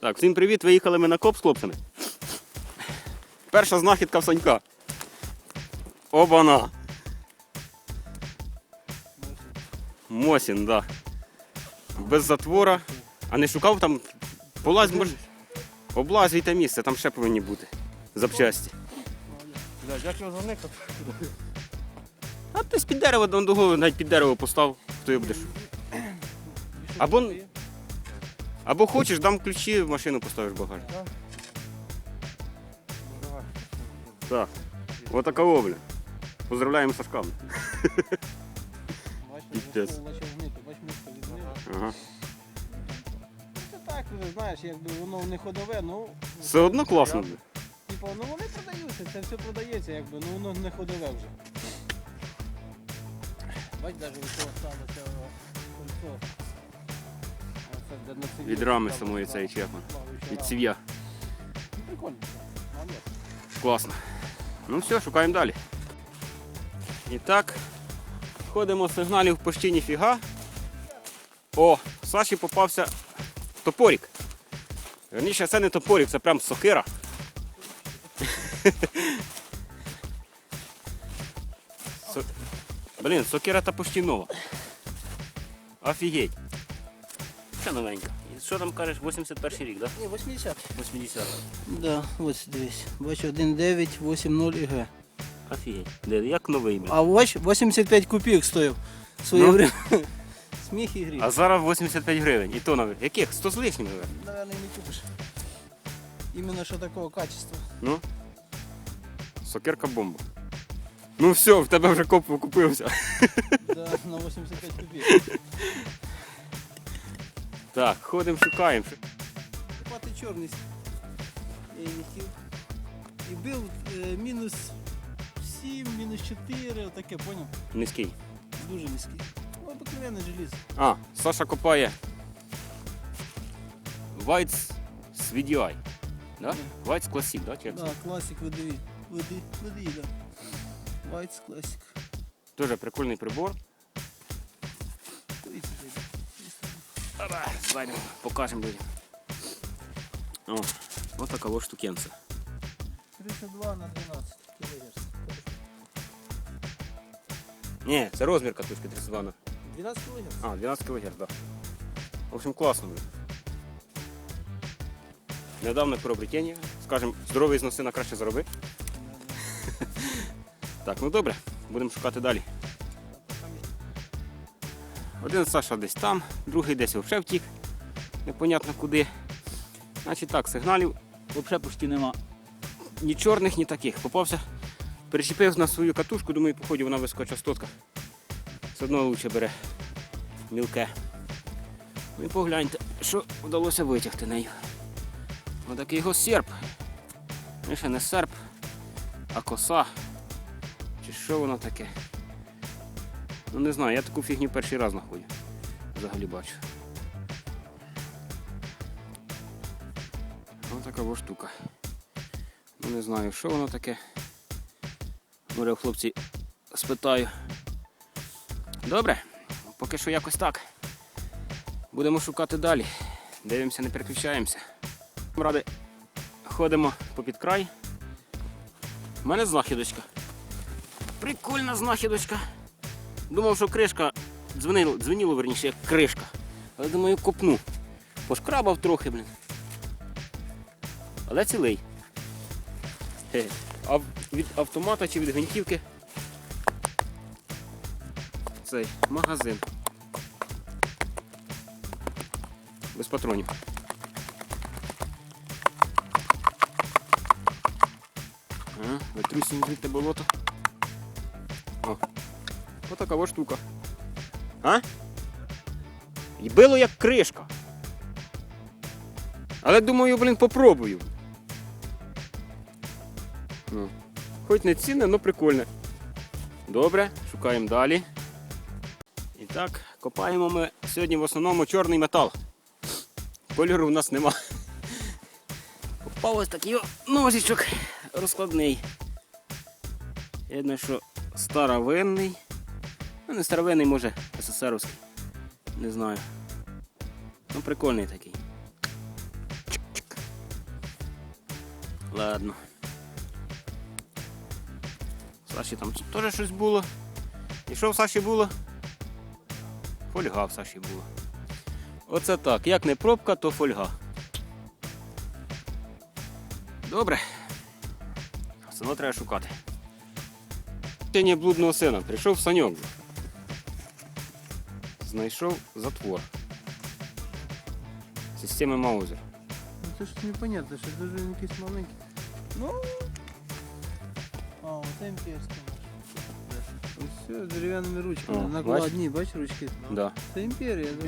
Так, всім привіт, виїхали ми на коп з хлопцями. Перша знахідка в Санька. Обана. Мосін, да. Без затвора. А не шукав там. Полазь, може. Облазуйте місце, там ще повинні бути. Запчасті. Як його заникати? А ти з під того, навіть під дерево постав, хто його будеш. Або, або хочеш, дам ключі, в машину поставиш в багажник. Давай. Так. Отака обля. Поздравляємо з Сашками. Бач, Піздець. почав гнити, бач, мишка відмила. Ага. Це так, ти знаєш, якби воно не ходове, ну, Все одно класно. буде. типу, ну вони продаються, це все продається, якби, ну воно не ходове вже. Бач, навіть від того сталося кольцо. Від рами самої цієї чехма. Від ців'я. Класно. Ну все, шукаємо далі. І так, ходимо сигналів почти ніфіга. О, Саші попався топорик. Верніше, це не топорик, це прям сокира. Блін, сокира та почти нова. Офігеть. Це новенька. І Що там кажеш, 81 рік, так? Ні, 80. Да? 80. Да, ось дивись. Бач, 1,9, 8,0 і Г. Офігеть. Де, Як новий, блін. А ось 85 копійок стоїв своє Ну. время. Сміх і гріх. А зараз 85 гривень. І то навіть. Яких? 100 з лишнім, мабуть. Наверное, не купиш. Іменно що такого качества. Ну. Сокирка бомба. Ну все, в тебе вже коп купився. Да, на 85 копійок. Так, ходимо, шукаємо. Купати чорний. Я хотів. І був е, мінус 7, мінус 4, отаке, поняв? Низький. Дуже низький. Ну, обикновенне желізо. А, Саша копає. White's з VDI. Да? White's Classic, да? Чи як це? Да, класик видові. Води, води, да. White's Classic. Дуже прикольний прибор. Опа, Зайдемо, покажемо людям. О, ось така ось штукенця. 32 на 12 кГц. Ні, це розмір катушки 32 на 12 кГц? А, 12 кГц, так. Да. В общем, класно буде. Недавно приобретення. Скажем, здоровий зноси на краще зароби. Так, ну добре, будемо шукати далі. Один Саша десь там, другий десь взагалі втік. Непонятно куди. Значить так, сигналів взагалі почти нема. Ні чорних, ні таких. Попався, перечепив на свою катушку, думаю, походу вона високочастотка. Все одно лучше бере мілке. Ну і погляньте, що вдалося витягти нею. Отакий його серп. Ще не серп, а коса. Чи що воно таке? Ну не знаю, я таку фігню перший раз знаходжу. Взагалі бачу. Ось така во штука. Ну не знаю, що воно таке. Може, хлопці спитаю. Добре, поки що якось так. Будемо шукати далі. Дивимося, не переключаємося. Ради ходимо попід край. У мене знахідочка. Прикольна знахідочка. Думав, що кришка дзвонило, дзвонило верніше, як кришка. Але думаю, копну. Пошкрабав трохи, блін. Але цілий. Хе. А від автомата чи від гвинтівки цей магазин. Без патронів. А, витрусимо звідти болото. О, ось штука. А? І било як кришка. Але думаю, блін, попробую. Ну, хоч не цінне, але прикольне. Добре, шукаємо далі. І так, копаємо ми сьогодні в основному чорний метал. Кольору в нас нема. Попав ось такий ножичок розкладний. Видно, що старовинний. Ну, не старовинний, може, СССРовський. Не знаю. Ну, прикольний такий. Ладно. Саші там теж щось було. І що в Саші було? Фольга в Саші була. Оце так. Як не пробка, то фольга. Добре. Все одно треба шукати. Тіння блудного сина. Прийшов саньок. Знайшов затвор. Системи Маузер. Ну це ж непонятно, що дуже він якийсь маленький. Ну. А, оце імперська. Ось все, з дерев'яними ручками. О, Накладні, бач ручки? Да. Це імперія, да?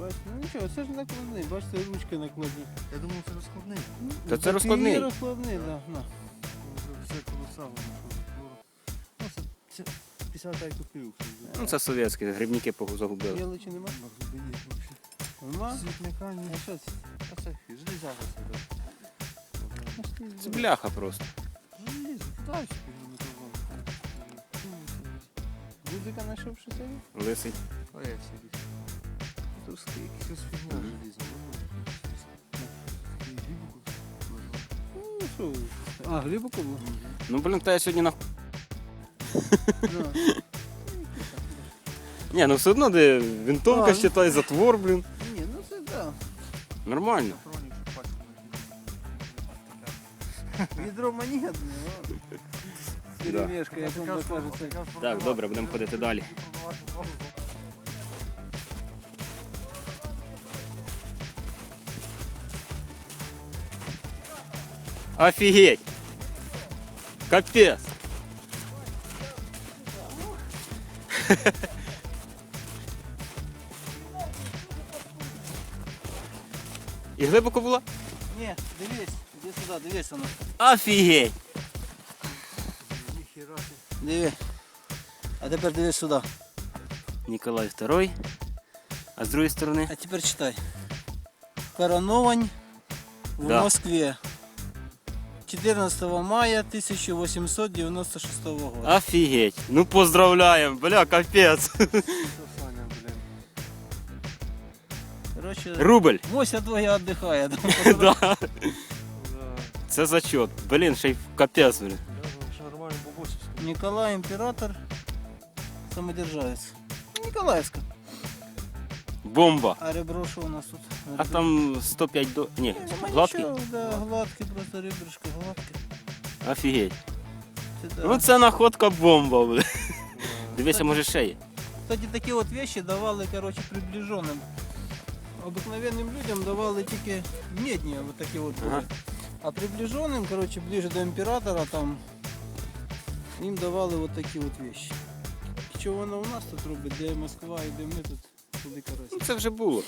Бач, ну нічого, це ж накладний, бачите, ручки накладні. Я думав, це розкладний. Та це розкладний. Це розкладний, да. на. Це колосало. Ну, це, це 55 копійок. Ну це совєтські, грибники загубили. Яличі нема? Нема? Світляка ні. А що це? А це железяка ти Це бляха просто. Железо, не Гудзика знайшов, що це? Лисий. Це. Щось фігня желізна. Ну? А, глибоко було? Ну блін, та я сьогодні на. Да. Ні, ну все одно де винтовка А, ну. ще та й затвор, блін. Ні, ну це да. Нормально. Патронів, щоб пачку не Відро монет, ну. Перемішка, як вам кажеться. Так, добре, будемо ходити далі. Офігеть! Капець! І глибоко було? Ні, дивись, іди сюди, дивись воно. Офігеть! Ніхіра ти. Диви. А тепер дивись сюди. Ніколай II. А з другої сторони? А тепер читай. Короновань в Да. Москве. 14 мая 1896 года. Офігеть! Ну поздравляємо, бля, капець! Що, Саня, блін. Короче, Рубль! Мося твоя віддихає. Да. Да. Це зачет. Блін, ще й капець, блін. Я думав, що нормально бабусі. Николай Император, самодержавец. Николаевска. Бомба. А ребро що у нас тут? А там 105 до. Ні, Нема гладкий? нічого, Да, гладкий, просто ребрышко гладке. Офігеть. Це да. Ну це находка бомба, блін. Дивися, може ще є. Кстати, такі от вещи давали, короче, приближенным. Обыкновенным людям давали тільки медні, вот такі от були. Ага. А приближенным, короче, ближе до императора, там, їм давали вот такі от вещи. Що воно у нас тут робить, де Москва і де ми тут, туди Ну це вже було.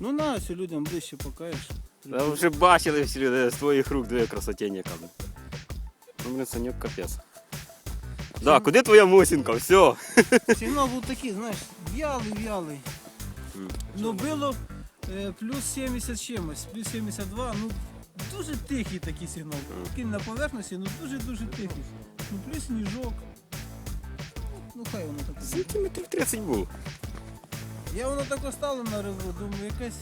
Ну на, ось людям ближче покажеш. Та вже бачили всі люди з твоїх рук дві красотень яка. блін. Ну, блін, Саньок капець. Да, куди твоя мусінка? Все. Сигнал був такий, знаєш, в'ялий, в'ялий. М. Ну було е, плюс 70 чимось, плюс 72, ну дуже тихий такий сигнал. Такий на поверхності, ну дуже-дуже тихий. Ну плюс сніжок. Ну хай воно так. буде. Сантиметрів 30 було. Я воно так остало на ребро, думаю, якась.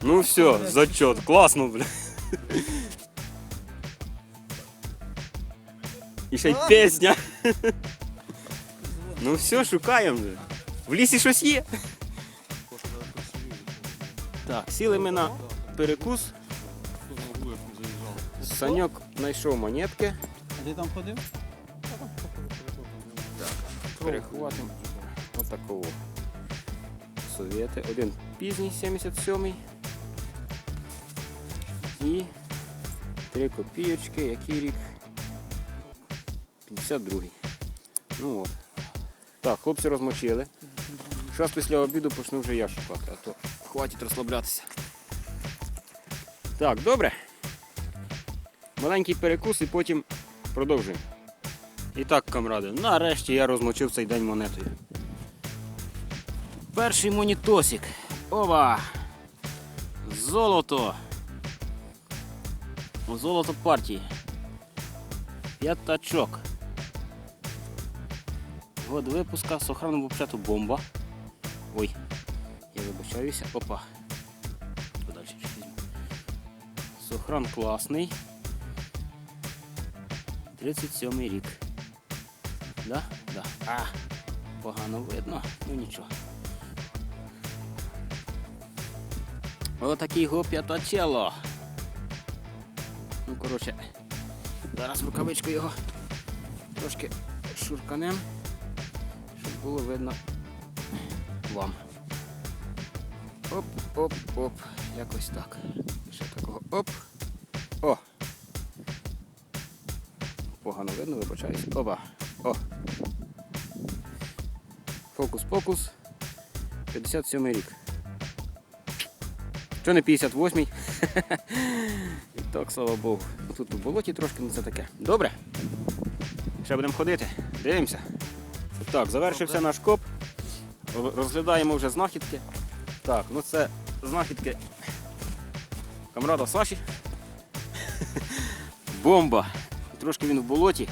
Ну все, зачет. Класно, бля. І ще й пісня. Ну все, шукаємо. вже. В лісі щось є. Так, сіли ми на перекус. Саньок знайшов монетки. А ти там ходив? Перехватимо. Отакого. Совєти. Один пізній 77-й. І три копійочки, який рік? 52-й. Ну от. Так, хлопці розмочили. Зараз після обіду почну вже я шукати, а то хватить розслаблятися. Так, добре. Маленький перекус і потім продовжуємо. І так, камради, нарешті я розмочив цей день монетою. Перший монітосик. Ова! Золото. Золото партії. П'ятачок. Год випуска з охраном вообще-то бомба. Ой, я вибачаюся. Опа. Подальше візьму. Сохран класний. 37 рік. Да? Да. А, погано видно, ну нічого. Отакий го п'ятачело. Ну, коротше, зараз рукавичку його трошки шурканем, щоб було видно вам. Оп, оп, оп. Якось так. Ще такого оп. О! Погано видно, вибачаюсь. Опа. О. Фокус-покус. 57 рік. Що не 58-й? І так, слава Богу. Тут у болоті трошки, ну це таке. Добре. Ще будемо ходити. Дивимося. Так, завершився наш коп. Розглядаємо вже знахідки. Так, ну це знахідки камрада Саші. Бомба. Трошки він в болоті.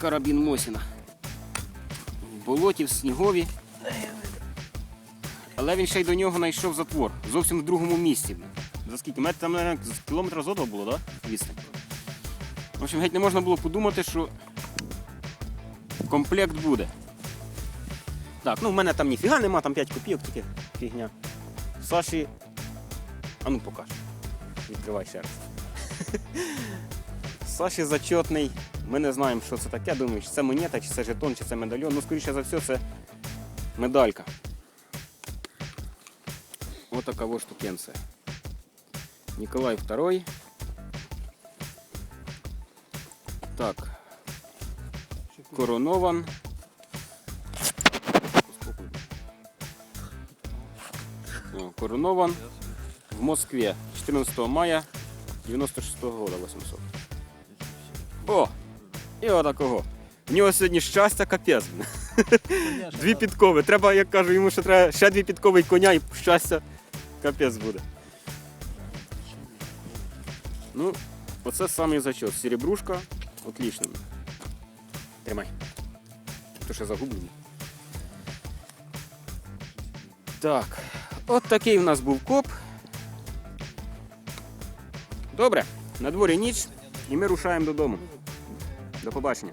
Карабін Мосіна. В болоті, в снігові. Але він ще й до нього знайшов затвор. Зовсім в другому місці. За скільки? Метр там, мабуть, з кілометра зо було, так? Да? Відстань. В общем, геть не можна було подумати, що комплект буде. Так, ну в мене там ніфіга нема, там 5 копійок тільки фігня. Саші. А ну покаж. Відкривай ще раз. Саші зачетний. Ми не знаємо, що це таке. Думаю, чи це монета, чи це жетон, чи це медальйон. Ну, скоріше за все, це медалька. Ось така ось штукенція. Ніколай II. Так. Коронован. Коронован в Москве 14 мая 96 года 800. О! І отакого. В нього сьогодні щастя капець. Дві підкови. Треба, як кажу, йому ще треба ще дві підкови і коня і щастя капець буде. Ну, оце самий зачет. Серебрушка отлично. Тримай. То ще загублені. Так, от такий в нас був коп. Добре, на дворі ніч і ми рушаємо додому. До побачення.